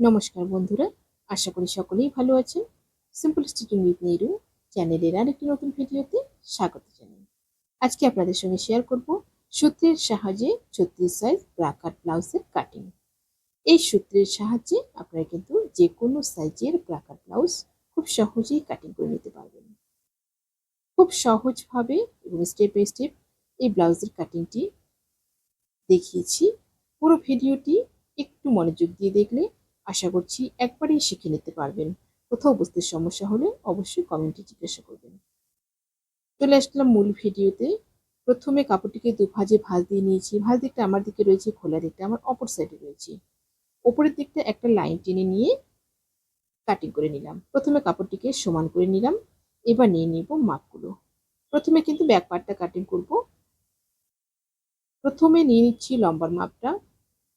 নমস্কার বন্ধুরা, আশা করি সকলেই ভালো আছেন। সিম্পল স্টিচিং উইথ নেহরু চ্যানেলের আরেকটি নতুন ভিডিওতে স্বাগত জানাই। আজকে আপনাদের সঙ্গে শেয়ার করব সূত্রের সাহায্যে ছত্রিশ সাইজ ব্রাকাট ব্লাউজের কাটিং এই সূত্রের সাহায্যে আপনারা কিন্তু যে কোনো সাইজের ব্রাকাট ব্লাউজ খুব সহজেই কাটিং করে নিতে পারবেন। খুব সহজভাবে এবং স্টেপ বাই স্টেপ এই ব্লাউজের কাটিংটি দেখিয়েছি। পুরো ভিডিওটি একটু মনোযোগ দিয়ে দেখলে আশা করছি একবারেই শিখে নিতে পারবেন। কোথাও বুঝতে সমস্যা হলে অবশ্যই কমেন্টে জিজ্ঞাসা করবেন। চলে আসলাম মূল ভিডিওতে প্রথমে কাপড়টিকে দু ভাজে ভাজ দিয়ে নিয়েছি। ভাজ দিকটা আমার দিকে রয়েছে, খোলা দিকটা আমার অপর সাইডে রয়েছে। ওপরের দিকটা একটা লাইন টেনে নিয়ে কাটিং করে নিলাম। প্রথমে কাপড়টিকে সমান করে নিলাম। এবার নিয়ে নিব মাপগুলো। প্রথমে কিন্তু ব্যাক পার্টটা কাটিং করব। প্রথমে নিয়ে নিচ্ছি লম্বার মাপটা।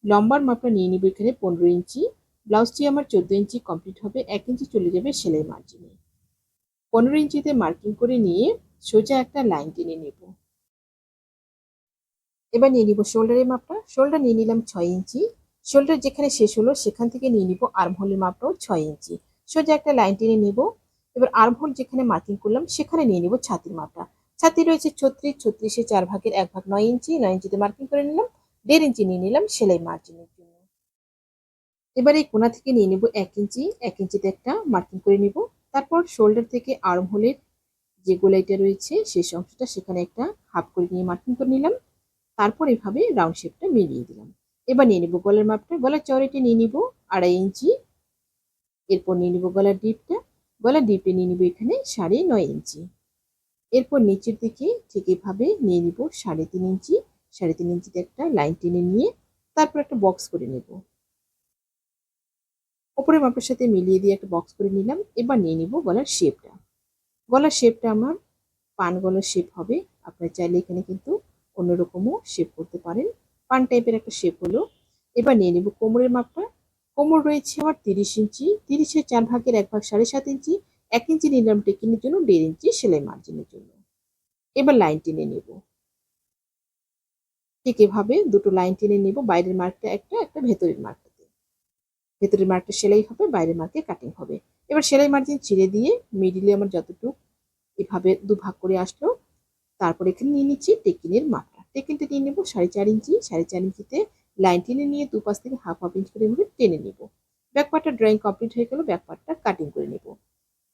লম্বার মাপটা নিয়ে নিব এখানে পনেরো ইঞ্চি। ব্লাউজটি আমার চোদ্দ ইঞ্চি কমপ্লিট হবে, এক ইঞ্চি চলে যাবে সেলাই মার্জিনে পনেরো ইঞ্চিতে মার্কিং করে নিয়ে সোজা একটা লাইন টেনে নেব। এবার নিয়ে নিব শোল্ডারের মাপটা। শোল্ডার নিয়ে নিলাম ছয় ইঞ্চি। শোল্ডার যেখানে শেষ হলো, সেখান থেকে নিয়ে নিব আর্মহোলের মাপটাও ছয় ইঞ্চি। সোজা একটা লাইন টেনে নেব। এবার আর্মহোল যেখানে মার্কিং করলাম, সেখানে নিয়ে নিব ছাতির মাপটা। ছাতি রয়েছে ছত্রিশ, ছত্রিশে চার ভাগের এক ভাগ নয় ইঞ্চি। নয় ইঞ্চিতে মার্কিং করে নিলাম। দেড় ইঞ্চি নিয়ে নিলাম সেলাই মার্জিনের জন্য। এবার এই কোনা থেকে নিয়ে নেব এক ইঞ্চি, এক ইঞ্চিতে একটা মার্কিং করে নিব। তারপর শোল্ডার থেকে আর্ম হোলের যে গোলাইটা রয়েছে শেষ অংশটা সেখানে একটা হাফ করে নিয়ে মার্কিং করে নিলাম। তারপর এভাবে রাউন্ড শেপটা মিলিয়ে দিলাম। এবার নিয়ে নেব গলার মাপটা। গলার চড়াইটা নিয়ে নিব আড়াই ইঞ্চি। এরপর নিয়ে নিব গলার ডিপটা। গলার ডিপে নিয়ে নিব এখানে সাড়ে নয় ইঞ্চি। এরপর নিচের দিকে ঠিক এভাবে নিয়ে নিব সাড়ে তিন ইঞ্চি। সাড়ে তিন ইঞ্চিতে একটা লাইন টেনে নিয়ে তারপর একটা বক্স করে নেব। ওপরের মাপের সাথে মিলিয়ে দিয়ে একটা বক্স করে নিলাম। এবার নিয়ে নিব গলার শেপটা গলার শেপটা আমার পান গলার শেপ হবে। আপনার চাইলে এখানে কিন্তু অন্যরকমও শেপ করতে পারেন। পান টাইপের একটা শেপ হলো। এবার নিয়ে নিব কোমরের মাপটা। কোমর রয়েছে আমার তিরিশ ইঞ্চি। তিরিশের চার ভাগের এক ভাগ সাড়ে সাত ইঞ্চি। এক ইঞ্চি নিলাম টেকিনের জন্য, দেড় ইঞ্চি সেলাই মার্জিনের জন্য। এবার লাইন টেনে নেব। ঠিক এভাবে দুটো লাইন টেনে নেব। বাইরের মার্কটা একটা একটা ভেতরের মার্কটাতে ভেতরের মার্কটা সেলাই হবে, বাইরের মার্কে কাটিং হবে। এবার সেলাই মার্জিন ছিঁড়ে দিয়ে মিডিলে আমার যতটুকু এভাবে দুভাগ করে আসলো, তারপর এখানে নিয়ে নিচ্ছি টেকিনের মাপটা। টেকিনটা নিয়ে নেব সাড়ে চার ইঞ্চি, সাড়ে চার ইঞ্চিতে লাইন টেনে নিয়ে দু পাশ থেকে হাফ হাফ ইঞ্চ করে এভাবে টেনে নেব। ব্যাকপার্টটা ড্রয়িং কমপ্লিট হয়ে গেল ব্যাকপার্টটা কাটিং করে নেব।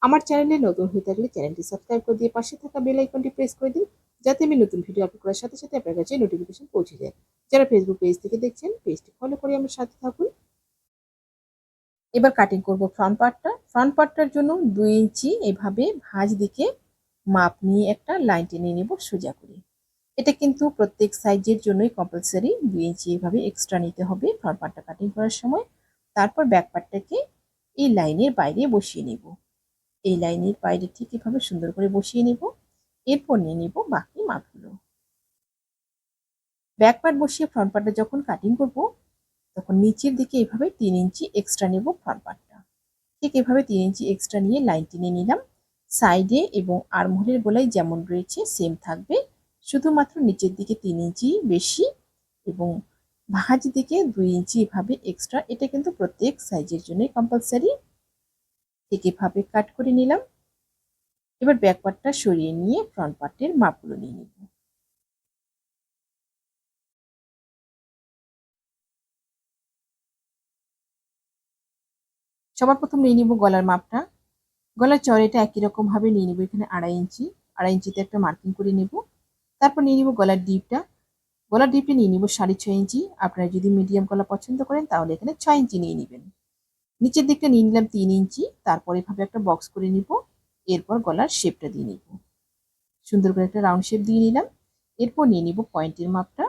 আমার চ্যানেলে নতুন হয়ে থাকলে চ্যানেলটি সাবস্ক্রাইব করে দিয়ে পাশে থাকা বেল আইকনটি প্রেস করে দিন, যাতে আমি নতুন ভিডিও আপলোড করার সাথে সাথে আপনার কাছে নোটিফিকেশন পৌঁছে যায়। যারা ফেসবুক পেজ থেকে দেখছেন পেজটি ফলো করে আমার সাথে থাকুন। এবার কাটিং করব ফ্রন্ট পার্টটা ফ্রন্ট পার্টটার জন্য দুই ইঞ্চি এভাবে ভাঁজ দিকে মাপ নিয়ে একটা লাইন টেনে নেব সোজা করে। এটা কিন্তু প্রত্যেক সাইজের জন্যই কম্পালসারি দুই ইঞ্চি এভাবে এক্সট্রা নিতে হবে ফ্রন্ট পার্টটা কাটিং করার সময়। তারপর ব্যাক পার্টটাকে এই লাইনের বাইরে বসিয়ে নেব। এই লাইনের বাইরে ঠিক এভাবে সুন্দর করে বসিয়ে নেব। এরপর নিয়ে নিব বাকি মাপগুলো। ব্যাক পার্ট বসিয়ে ফ্রন্ট পার্টটা যখন কাটিং করব তখন নিচের দিকে এভাবে তিন ইঞ্চি এক্সট্রা নেব ফ্রন্ট পার্টটা ঠিক এভাবে তিন ইঞ্চি এক্সট্রা নিয়ে লাইন টেনে নিলাম। সাইডে এবং আরমোলের গোলায় যেমন রয়েছে সেম থাকবে। শুধুমাত্র নিচের দিকে তিন ইঞ্চি বেশি এবং ভাঁজ দিকে দুই ইঞ্চি এভাবে এক্সট্রা এটা কিন্তু প্রত্যেক সাইজের জন্য কম্পালসারি ঠিক এভাবে কাট করে নিলাম। এবার ব্যাক পার্টটা সরিয়ে নিয়ে ফ্রন্ট পার্টের মাপগুলো নিয়ে নিব। সবার প্রথম নিয়ে নিব গলার মাপটা। গলার চড়াইটা একই রকম ভাবে নিয়ে নিব, এখানে আড়াই ইঞ্চি। আড়াই ইঞ্চিতে একটা মার্কিং করে নিব। তারপর নিয়ে নিব গলার ডিপটা গলার ডিপটা নিয়ে নিব সাড়ে ছয় ইঞ্চি। আপনারা যদি মিডিয়াম গলা পছন্দ করেন, তাহলে এখানে ছয় ইঞ্চি নিয়ে নেবেন। নিচের দিকটা নিয়ে নিলাম তিন ইঞ্চি। তারপর এভাবে একটা বক্স করে নিব। এরপর গলার শেপটা দিয়ে নিব। সুন্দর করে একটা রাউন্ড শেপ দিয়ে নিলাম। এরপর নিয়ে নিব পয়েন্টের মাপটা।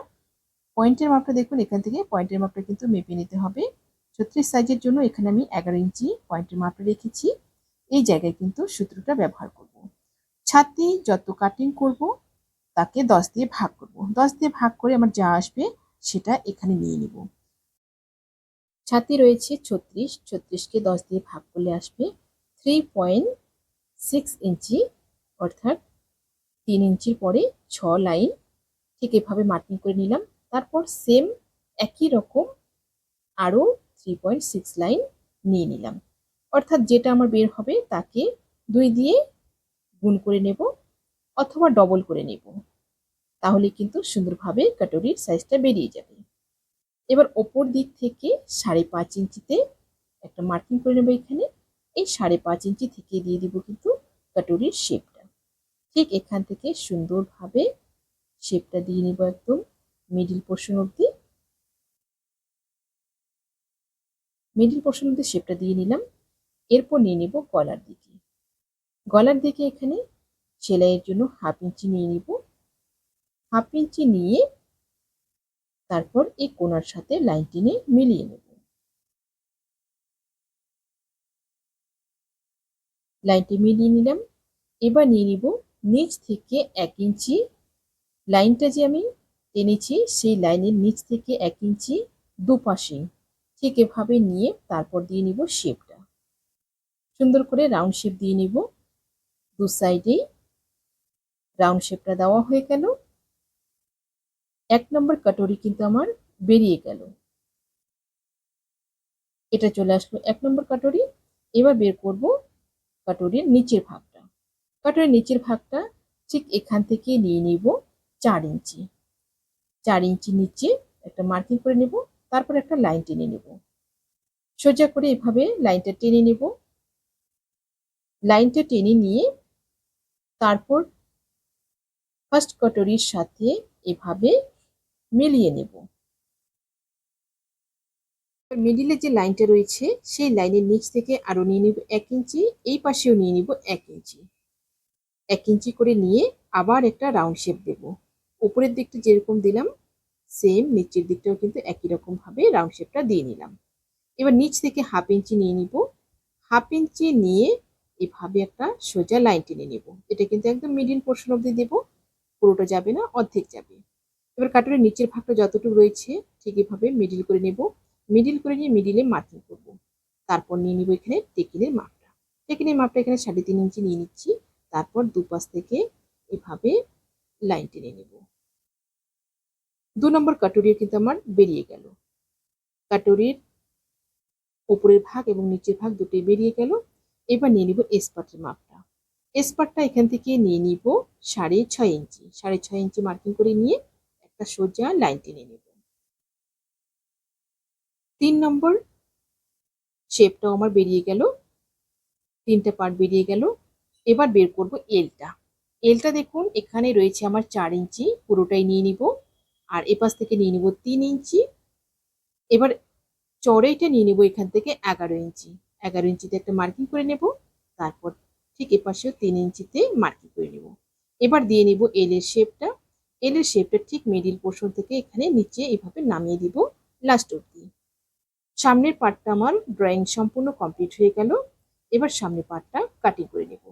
পয়েন্টের মাপটা দেখুন, এখান থেকে পয়েন্টের মাপটা কিন্তু মেপে নিতে হবে। ছত্রিশ সাইজের জন্য এখানে আমি এগারো ইঞ্চি পয়েন্টের মাপটা রেখেছি এই জায়গায় কিন্তু সূত্রটা ব্যবহার করব। ছাতি যত কাটিং করব, তাকে দশ দিয়ে ভাগ করব। দশ দিয়ে ভাগ করে আমার যা আসবে সেটা এখানে নিয়ে নিব ছাতি রয়েছে ছত্রিশ, ছত্রিশকে দশ দিয়ে ভাগ করলে আসবে থ্রি পয়েন্ট সিক্স ইঞ্চি, অর্থাৎ তিন ইঞ্চির পরে ছ লাইন ঠিক এভাবে মার্কিং করে নিলাম তারপর সেম একই রকম আরও থ্রি পয়েন্ট সিক্স লাইন নিয়ে নিলাম। অর্থাৎ যেটা আমার বের হবে তাকে দুই দিয়ে গুণ করে নেব অথবা ডবল করে নেব। তাহলে কিন্তু সুন্দরভাবে কাটরির সাইজটা বেরিয়ে যাবে। এবার ওপর দিক থেকে সাড়ে পাঁচ ইঞ্চিতে একটা মার্কিং করে নেব এখানে। এই সাড়ে পাঁচ ইঞ্চি থেকে দিয়ে দিব কিন্তু কাটরির শেপটা ঠিক এখান থেকে সুন্দরভাবে শেপটা দিয়ে নিব একদম মিডিল পোর্শন অব্দি মিডিল পোর্শন অব্দি শেপটা দিয়ে নিলাম। এরপর নিয়ে নিব গলার দিকে। গলার দিকে এখানে সেলাইয়ের জন্য হাফ ইঞ্চি নিয়ে নিব। হাফ ইঞ্চি নিয়ে তারপর এই কোনার সাথে লাইন টেনে মিলিয়ে নেব। লাইনটি মিলিয়ে নিলাম। এবার নিয়ে নিব নিচ থেকে এক ইঞ্চি লাইনটা যে আমি টেনেছি সেই লাইনের নিচ থেকে এক ইঞ্চি দুপাশে। ঠিক এভাবে নিয়ে তারপর দিয়ে নিব শেপটা। সুন্দর করে রাউন্ড শেপ দিয়ে নিব। দু সাইডেই রাউন্ড শেপটা দেওয়া হয়ে গেল। এক নম্বর কাটরি কিন্তু আমার বেরিয়ে গেল। এটা চলে আসলো এক নম্বর কাটরি এবার বের করব কাটরির নিচের ভাগটা। কাটরির নিচের ভাগটা ঠিক এখান থেকে নিয়ে নিব চার ইঞ্চি। চার ইঞ্চি নিচে একটা মার্কিং করে নেব। তারপর একটা লাইন টেনে নেব। সোজা করে এভাবে লাইনটা টেনে নেব। লাইনটা টেনে নিয়ে তারপর ফার্স্ট কটরির সাথে এভাবে মিলিয়ে নেব। মিডিলে যে লাইনটা রয়েছে, সেই লাইনের নিচ থেকে আরও নিয়ে নিব এক ইঞ্চি, এই পাশেও নিয়ে নিব এক ইঞ্চি। এক ইঞ্চি করে নিয়ে আবার একটা রাউন্ড শেপ দেব। উপরের দিকটা যেরকম দিলাম সেম নিচের দিকটাও কিন্তু একই রকম ভাবে রাউন্ড শেপটা দিয়ে নিলাম। এবার নিচ থেকে হাফ ইঞ্চি নিয়ে নিব। হাফ ইঞ্চি নিয়ে এভাবে একটা সোজা লাইন টেনে নেব। এটা কিন্তু একদম মিডিল পোর্শন অব্দি দেবো। পুরোটা যাবে না, অর্ধেক যাবে। এবার কাটুরের নিচের ভাগটা যতটুকু রয়েছে, ঠিক এভাবে মিডিল করে নেব। মিডিল করে নিয়ে মিডিলে মার্কিং করব। তারপর নিয়ে নিব এখানে টেকিনের মাপটা। টেকিনের মাপটা এখানে সাড়ে তিন ইঞ্চি নিয়ে নিচ্ছি। তারপর দুপাশ থেকে এভাবে লাইন টেনে নেব। দু নম্বর কাটুরির কিন্তু আমার বেরিয়ে গেল। কাটুরির উপরের ভাগ এবং নিচের ভাগ দুটোই বেরিয়ে গেল। এবার নিয়ে নিব এসপাটের মাপটা। এসপাটটা এখান থেকে নিয়ে নিব সাড়ে ছয় ইঞ্চি। সাড়ে ছয় ইঞ্চি মার্কিং করে নিয়ে একটা সোজা লাইন টেনে নেব। তিন নম্বর শেপটাও আমার বেরিয়ে গেল। তিনটা পার্ট বেরিয়ে গেল। এবার বের করব এলটা এলটা দেখুন, এখানে রয়েছে আমার চার ইঞ্চি। পুরোটাই নিয়ে নিব। আর এপাশ থেকে নিয়ে নিব তিন ইঞ্চি। এবার চড়াইটা নিয়ে নিব এখান থেকে এগারো ইঞ্চি। এগারো ইঞ্চিতে একটা মার্কিং করে নেব, তারপর ঠিক এপাশেও তিন ইঞ্চিতে মার্কিং করে নেব। এবার দিয়ে নিব এল এর শেপটা এল এর শেপটা ঠিক মিডিল পোর্শন থেকে এখানে নিচে এভাবে নামিয়ে দিব লাস্ট অব্দি সামনের পার্টটা আমার ড্রয়িং সম্পূর্ণ কমপ্লিট হয়ে গেল। এবার সামনের পার্টটা কাটিং করে নেব।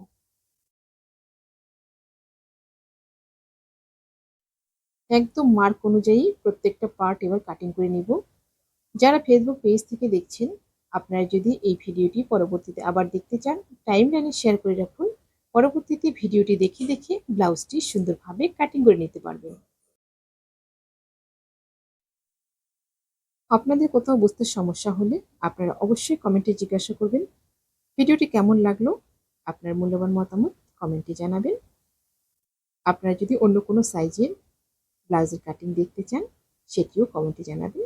একদম মার্ক অনুযায়ী প্রত্যেকটা পার্ট এবার কাটিং করে নেব। যারা ফেসবুক পেজ থেকে দেখছেন, আপনারা যদি এই ভিডিওটি পরবর্তীতে আবার দেখতে চান টাইম লাইনে শেয়ার করে রাখুন। পরবর্তীতে ভিডিওটি দেখে দেখে ব্লাউজটি সুন্দরভাবে কাটিং করে নিতে পারবেন। আপনাদের কোথাও বুঝতে সমস্যা হলে আপনারা অবশ্যই কমেন্টে জিজ্ঞাসা করবেন। ভিডিওটি কেমন লাগল? আপনার মূল্যবান মতামত কমেন্টে জানাবেন। আপনারা যদি অন্য কোনো সাইজের ব্লাউজের কাটিং দেখতে চান, সেটিও কমেন্টে জানাবেন।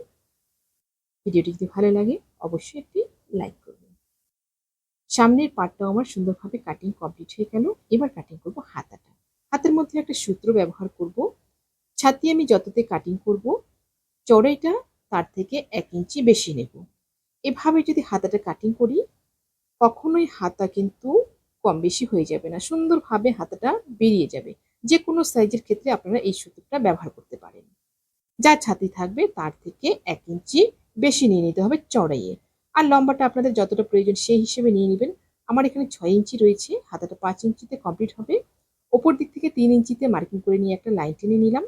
ভিডিওটি যদি ভালো লাগে, অবশ্যই একটি লাইক করবেন। সামনের পার্টটাও আমার সুন্দরভাবে কাটিং কমপ্লিট হয়ে গেল। এবার কাটিং করব হাতাটা। হাতের মধ্যে একটা সূত্র ব্যবহার করব। ছাতি আমি যততে কাটিং করব, চড়াইটা তার থেকে এক ইঞ্চি বেশি নেব। এভাবে যদি হাতাটা কাটিং করি, কখনোই হাতা কিন্তু কম বেশি হয়ে যাবে না। সুন্দরভাবে হাতাটা বেরিয়ে যাবে। যে কোনো সাইজের ক্ষেত্রে আপনারা এই সুতোটা ব্যবহার করতে পারেন। যা ছাতি থাকবে তার থেকে এক ইঞ্চি বেশি নিয়ে নিতে হবে চড়াইয়ে। আর লম্বাটা আপনাদের যতটা প্রয়োজন সেই হিসেবে নিয়ে নেবেন। আমার এখানে ছয় ইঞ্চি রয়েছে, হাতাটা পাঁচ ইঞ্চিতে কমপ্লিট হবে। ওপর দিক থেকে তিন ইঞ্চিতে মার্কিং করে নিয়ে একটা লাইন টেনে নিলাম।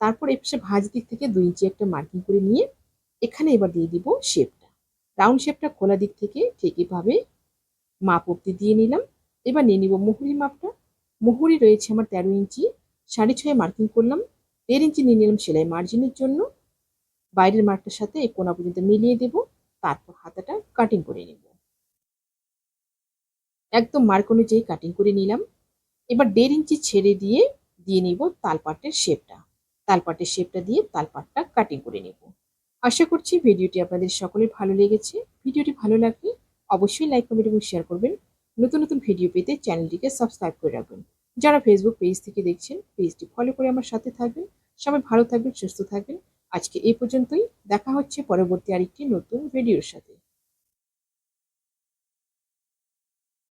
তারপর এ ভাঁজ দিক থেকে দুই ইঞ্চি একটা মার্কিং করে নিয়ে এখানে এবার দিয়ে দিব শেপটা রাউন্ড শেপটা খোলা দিক থেকে ঠিক এভাবে মাপ অব্দি দিয়ে নিলাম। এবার নিয়ে নিব মুহুরি মাপটা। মুহুরি রয়েছে আমার তেরো ইঞ্চি, সাড়ে ছয় মার্কিং করলাম, দেড় ইঞ্চি নিয়ে নিলাম সেলাই মার্জিনের জন্য। বাইরের মার্কটার সাথে এই কোনা পর্যন্ত মিলিয়ে দেব, তারপর হাতাটা কাটিং করে নেব। একদম মার্ক অনুযায়ী কাটিং করে নিলাম। এবার দেড় ইঞ্চি ছেড়ে দিয়ে দিয়ে নিব তালপাটের শেপটা তালপাটের শেপটা দিয়ে তালপাটটা কাটিং করে নেব। আশা করছি ভিডিওটি আপনাদের সকলের ভালো লেগেছে। ভিডিওটি ভালো লাগলে অবশ্যই লাইক কমেন্ট এবং শেয়ার করবেন। নতুন নতুন ভিডিও পেতে চ্যানেলটিকে সাবস্ক্রাইব করে রাখবেন। যারা ফেসবুক পেজ থেকে দেখছেন পেজটি ফলো করে আমার সাথে থাকবেন। সবাই ভালো থাকবেন, সুস্থ থাকবেন। আজকে এই পর্যন্তই। দেখা হচ্ছে পরবর্তী আরেকটি নতুন ভিডিওর সাথে।